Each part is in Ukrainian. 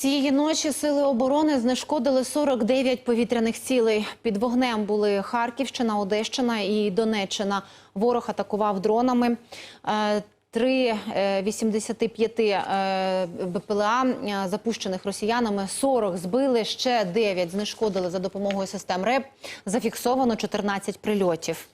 Цієї ночі сили оборони знешкодили 49 повітряних цілей. Під вогнем були Харківщина, Одещина і Донеччина. Ворог атакував дронами. Е, Три е, 85 е, БПЛА е, запущених росіянами, 40 збили, ще 9 знешкодили за допомогою систем РЕП. Зафіксовано 14 прильотів.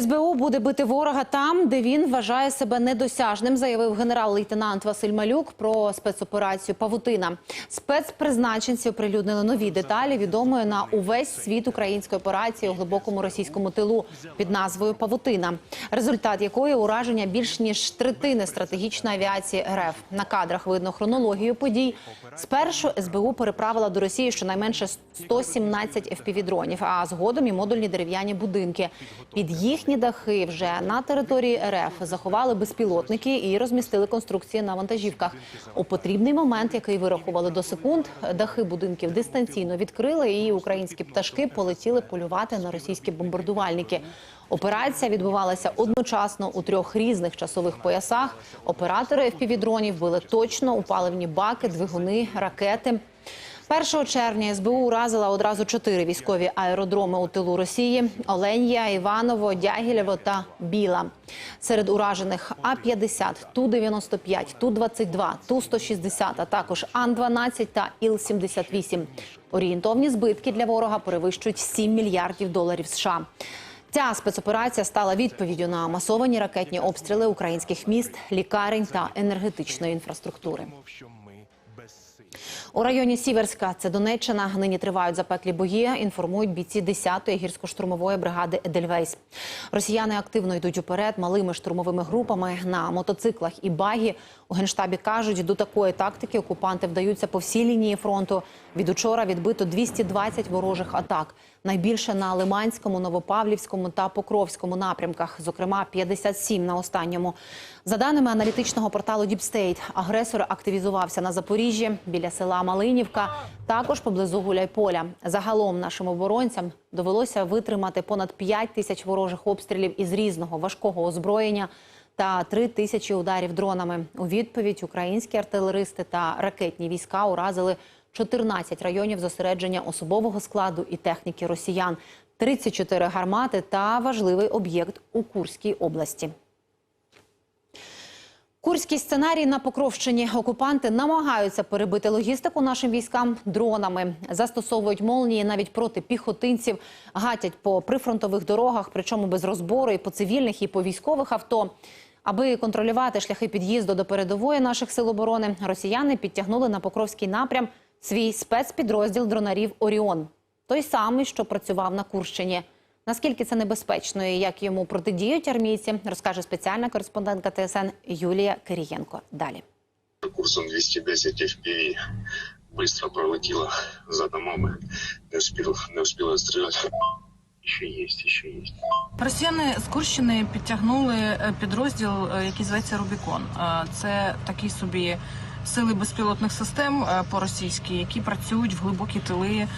СБУ буде бити ворога там, де він вважає себе недосяжним, заявив генерал-лейтенант Василь Малюк про спецоперацію Павутина. Спецпризначенці оприлюднили нові деталі відомої на увесь світ української операції у глибокому російському тилу під назвою Павутина, результат якої ураження більш ніж третини стратегічної авіації РФ. На кадрах видно хронологію подій. Спершу СБУ переправила до Росії щонайменше 117 FPV-дронів, а згодом і модульні дерев'яні будинки. Під їхні дахи вже на території РФ заховали безпілотники і розмістили конструкції на вантажівках. У потрібний момент, який вирахували до секунд, дахи будинків дистанційно відкрили, і українські пташки полетіли полювати на російські бомбардувальники. Операція відбувалася одночасно у трьох різних часових поясах. Оператори FPV-дронів били точно у паливні баки, двигуни, ракети. 1 червня СБУ уразила одразу чотири військові аеродроми у тилу Росії: Оленія, Іваново, Дягілєво та Біла. Серед уражених А-50, Ту-95, Ту-22, Ту-160, а також Ан-12 та Іл-78. Орієнтовні збитки для ворога перевищують 7 мільярдів доларів США. Ця спецоперація стала відповіддю на масовані ракетні обстріли українських міст, лікарень та енергетичної інфраструктури. У районі Сіверська, це Донеччина, нині тривають запеклі бої. Інформують бійці 10-ї гірсько-штурмової бригади Едельвейс. Росіяни активно йдуть уперед малими штурмовими групами на мотоциклах і багі. У генштабі кажуть, до такої тактики окупанти вдаються по всій лінії фронту. Від учора відбито 220 ворожих атак. Найбільше на Лиманському, Новопавлівському та Покровському напрямках, зокрема 57 на останньому. За даними аналітичного порталу Діпстейт, агресор активізувався на Запоріжжі біля села Малинівка, також поблизу Гуляйполя. Загалом нашим оборонцям довелося витримати понад 5 тисяч ворожих обстрілів із різного важкого озброєння та 3 тисячі ударів дронами. У відповідь українські артилеристи та ракетні війська уразили 14 районів зосередження особового складу і техніки росіян, 34 гармати та важливий об'єкт у Курській області. Курський сценарій на Покровщині. Окупанти намагаються перебити логістику нашим військам дронами. Застосовують молнії навіть проти піхотинців, гатять по прифронтових дорогах, причому без розбору і по цивільних, і по військових авто. Аби контролювати шляхи під'їзду до передової наших сил оборони, росіяни підтягнули на Покровський напрям свій спецпідрозділ дронарів Оріон, той самий, що працював на Курщині. Наскільки це небезпечно і як йому протидіють армійці, розкаже спеціальна кореспондентка ТСН Юлія Кирієнко. Далі. курсом 210 FPV быстро пролетела за домами, не успел, не успела стрелять. Еще есть, еще есть. Росіяни з Курщини підтягнули е, підрозділ, е, який зветься Рубікон. Е, Це такі собі сили безпілотних систем е, по-російськи, які працюють в глибокі тили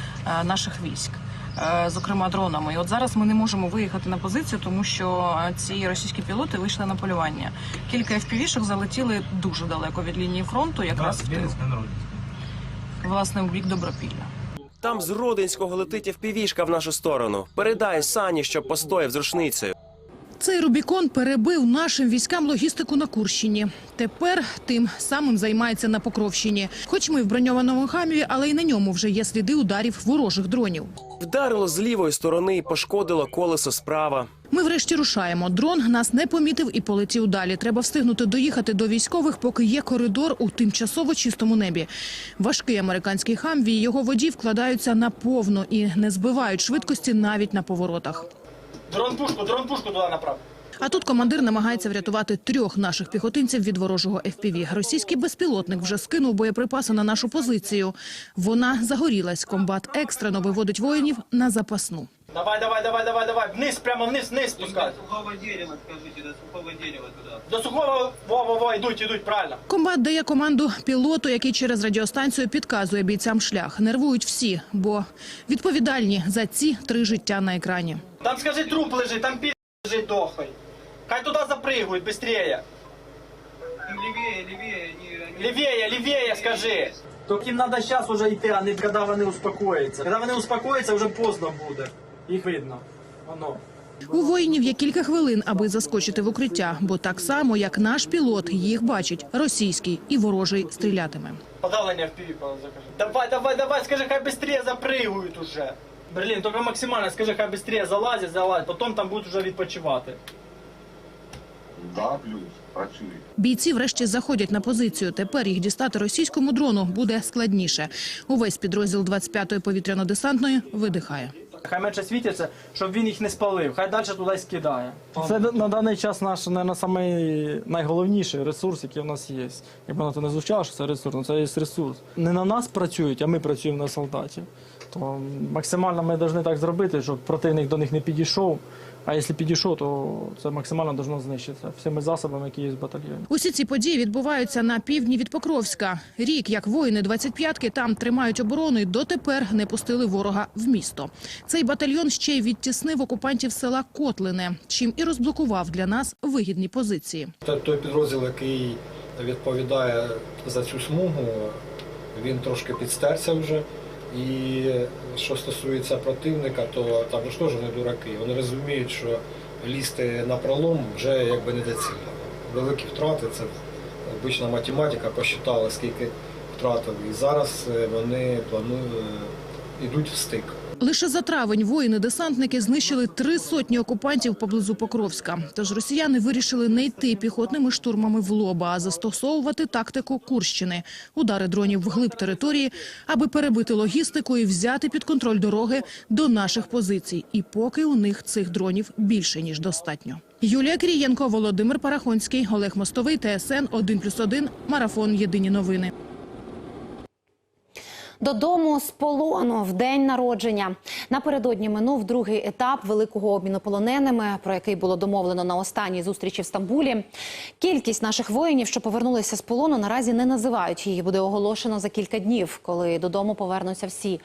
наших військ. Е, Зокрема, дронами. І от зараз ми не можемо виїхати на позицію, тому що е, ці російські пілоти вийшли на полювання. Кілька FPV-шок залетіли дуже далеко від лінії фронту, якраз в тил, власне у бік Добропілля. Там з Родинського летить впівішка в нашу сторону. Передай Сані, щоб постояв з рушницею. Цей Рубікон перебив нашим військам логістику на Курщині. Тепер тим самим займається на Покровщині. Хоч ми в броньованому хамі, але й на ньому вже є сліди ударів ворожих дронів. Вдарило з лівої сторони і пошкодило колесо справа. Ми врешті рушаємо. Дрон нас не помітив і полетів далі. Треба встигнути доїхати до військових, поки є коридор у тимчасово чистому небі. Важкий американський хамві і його водій вкладаються на повну і не збивають швидкості навіть на поворотах. Дрон пушку, дрон пушку туди направ. А тут командир намагається врятувати трьох наших піхотинців від ворожого FPV. Російський безпілотник вже скинув боєприпаси на нашу позицію. Вона загорілась. Комбат екстрено виводить воїнів на запасну. Давай, давай, давай, давай, давай. Вниз, прямо вниз, вниз спускай. До сухого дерева, скажите, до сухого дерева туда. До сухого, во, во, во, йдуть, йдуть, правильно. Комбат дає команду пілоту, який через радіостанцію підказує бійцям шлях. Нервують всі, бо відповідальні за ці три життя на екрані. Там, скажи, труп лежить, там пі лежить дохлий. Хай туди запригують, быстрее. Им левее, левее, они, Лівіє, лівіє, скажи. То їм треба зараз вже йти, а не коли вони успокояться. Коли вони успокояться, вже поздно буде. Їх видно. Воно. У воїнів є кілька хвилин, аби заскочити в укриття, бо так само, як наш пілот, їх бачить російський і ворожий стрілятиме. Подавлення в піві закажи. Давай, давай, давай, скажи, хай швидше запригують уже. Берлін, тільки максимально скажи, хай швидше залазять, залазять, потім там будуть вже відпочивати. Да, плюс, працює. Бійці врешті заходять на позицію. Тепер їх дістати російському дрону буде складніше. Увесь підрозділ 25-ї повітряно-десантної видихає. Хай менше світяться, щоб він їх не спалив. Хай далі туди скидає. Це на даний час наш, самий найголовніший ресурс, який у нас є. Якби на то не звучало, що це ресурс, але це є ресурс. Не на нас працюють, а ми працюємо на солдатів. То максимально ми повинні так зробити, щоб противник до них не підійшов. А якщо підійшов, то це максимально повинно знищитися всіми засобами, які є в батальйоні. Усі ці події відбуваються на півдні від Покровська. Рік, як воїни 25-ки там тримають оборону і дотепер не пустили ворога в місто. Цей батальйон ще й відтіснив окупантів села Котлине, чим і розблокував для нас вигідні позиції. Той, той підрозділ, який відповідає за цю смугу, він трошки підстерся вже. І що стосується противника, то там ж теж не дураки. Вони розуміють, що лізти на пролом вже якби не доцільно. Великі втрати це обична математика, посчитала, скільки втратили. І зараз е, вони планують йдуть в стик. Лише за травень воїни-десантники знищили три сотні окупантів поблизу Покровська. Тож росіяни вирішили не йти піхотними штурмами в лоба, а застосовувати тактику Курщини – удари дронів вглиб території, аби перебити логістику і взяти під контроль дороги до наших позицій. І поки у них цих дронів більше ніж достатньо. Юлія Крієнко, Володимир Парахонський, Олег Мостовий, ТСН 1+,1, Марафон. Єдині новини. Додому з полону в день народження. Напередодні минув другий етап великого обміну полоненими, про який було домовлено на останній зустрічі в Стамбулі. Кількість наших воїнів, що повернулися з полону, наразі не називають. Її буде оголошено за кілька днів, коли додому повернуться всі.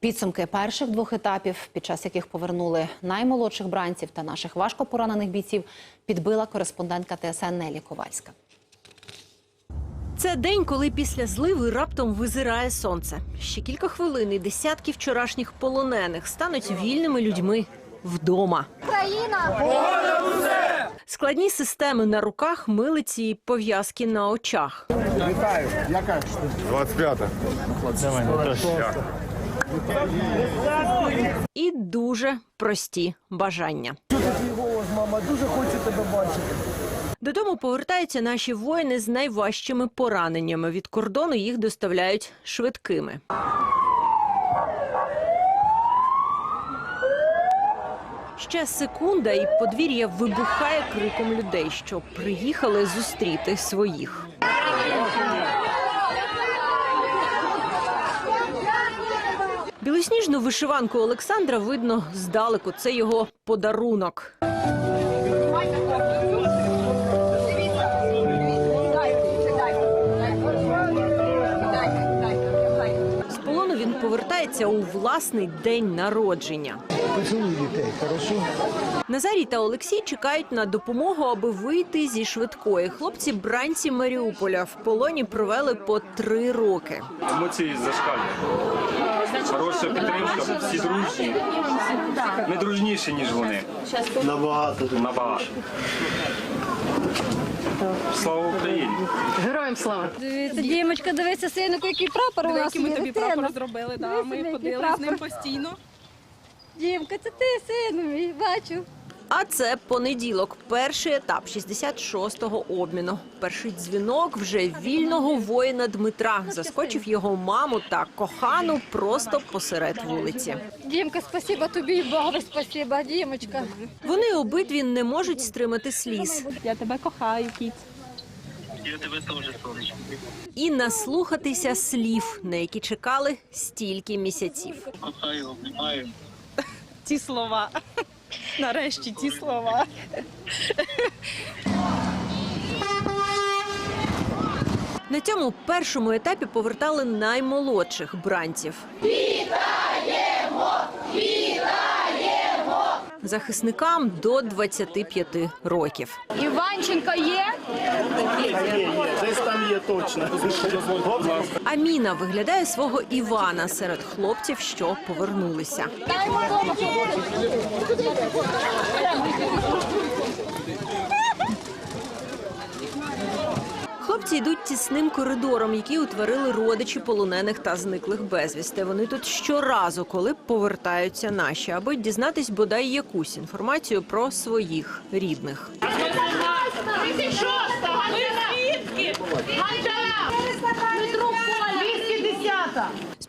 Підсумки перших двох етапів, під час яких повернули наймолодших бранців та наших важко поранених бійців, підбила кореспондентка ТСН Нелі Ковальська. Це день, коли після зливи раптом визирає сонце. Ще кілька хвилин і десятки вчорашніх полонених стануть вільними людьми вдома. Складні системи на руках, милиці і пов'язки на очах. Вітаю, 25-та. І дуже прості бажання. Додому повертаються наші воїни з найважчими пораненнями. Від кордону їх доставляють швидкими. Ще секунда, і подвір'я вибухає криком людей, що приїхали зустріти своїх. Білосніжну вишиванку Олександра видно здалеку. Це його подарунок. Повертається у власний день народження. Назарій та Олексій чекають на допомогу, аби вийти зі швидкої. Хлопці бранці Маріуполя в полоні провели по три роки. Емоції зашкалюють. Хороша підтримка, всі дружні. Не дружніші, ніж вони. Набагато. Набагато. Слава Україні! Героям слава! Дивіться, Дімочка, дивися, синку, який прапор у нас. Ми тобі прапор зробили, да. Ми ходили з ним постійно. Дімка, це ти, сину мій, бачу. А це понеділок, перший етап 66-го обміну. Перший дзвінок вже вільного воїна Дмитра заскочив його маму та кохану просто посеред вулиці. Дімка, спасіба тобі, Богу спасіба, Дімочка. Вони обидві не можуть стримати сліз Я тебе кохаю, кіт. Я тебе теж сонечко. і наслухатися слів, на які чекали стільки місяців. Кохаю, обнімаю. Ті слова. Нарешті ті слова. На цьому першому етапі повертали наймолодших бранців. Вітаємо! Захисникам до 25 років. Іванченко є? Десь там є точно. Аміна виглядає свого Івана серед хлопців, що повернулися. Хлопці йдуть тісним коридором, який утворили родичі полонених та зниклих безвісти. Вони тут щоразу, коли повертаються наші, аби дізнатись бодай якусь інформацію про своїх рідних.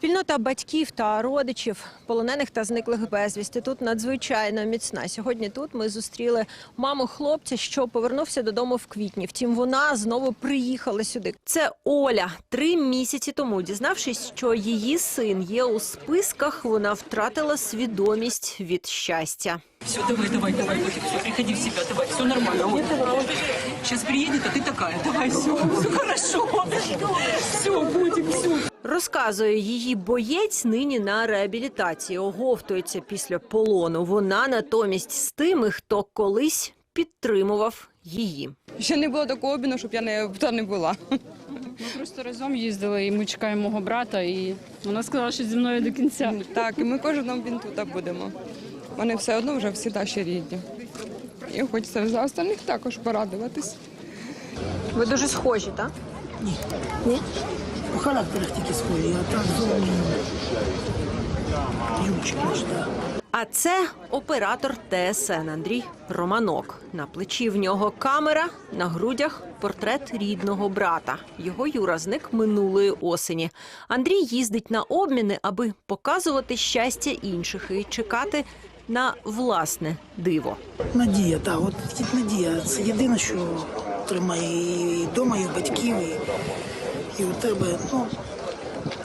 Спільнота батьків та родичів полонених та зниклих безвісти тут надзвичайно міцна. Сьогодні тут ми зустріли маму хлопця, що повернувся додому в квітні. Втім, вона знову приїхала сюди. Це Оля. Три місяці тому, дізнавшись, що її син є у списках, вона втратила свідомість від щастя. Все, давай, давай, давай, приходи в себя, давай, все нормально. Сейчас приедет, а ты такая, давай, все, все хорошо. Все, Котик, все. Розказує її боєць нині на реабілітації. Оговтується після полону. Вона натомість з тими, хто колись підтримував її. Ще не було такого обміну, щоб я не, там не була. Ми просто разом їздили, і ми чекаємо мого брата, і вона сказала, що зі мною до кінця. Так, і ми кожен обмін тут будемо. Вони все одно вже всі наші рідні. І хочеться за остальних також порадуватись. Ви дуже схожі, так? Ні. Ні? По характерах тільки схожі, а так зовні. А це оператор ТСН Андрій Романок. На плечі в нього камера, на грудях портрет рідного брата. Його Юра зник минулої осені. Андрій їздить на обміни, аби показувати щастя інших і чекати на власне диво. Надія, так, от надія. Це єдине, що тримає і вдома, і батьків, і, і у тебе. Ну,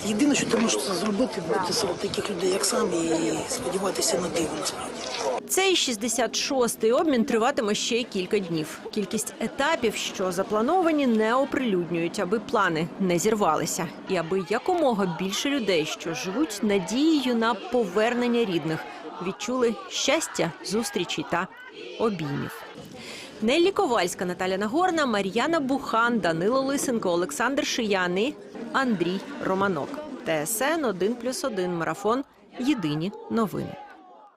єдине, що ти можеш це зробити, бути серед таких людей, як сам, і сподіватися на диво насправді. Цей 66-й обмін триватиме ще кілька днів. Кількість етапів, що заплановані, не оприлюднюють, аби плани не зірвалися, і аби якомога більше людей, що живуть надією на повернення рідних, відчули щастя, зустрічі та обіймів. Неллі Ковальська, Наталя Нагорна, Мар'яна Бухан, Данило Лисенко, Олександр Шияни, Андрій Романок. ТСН 1+,1 Марафон. Єдині новини.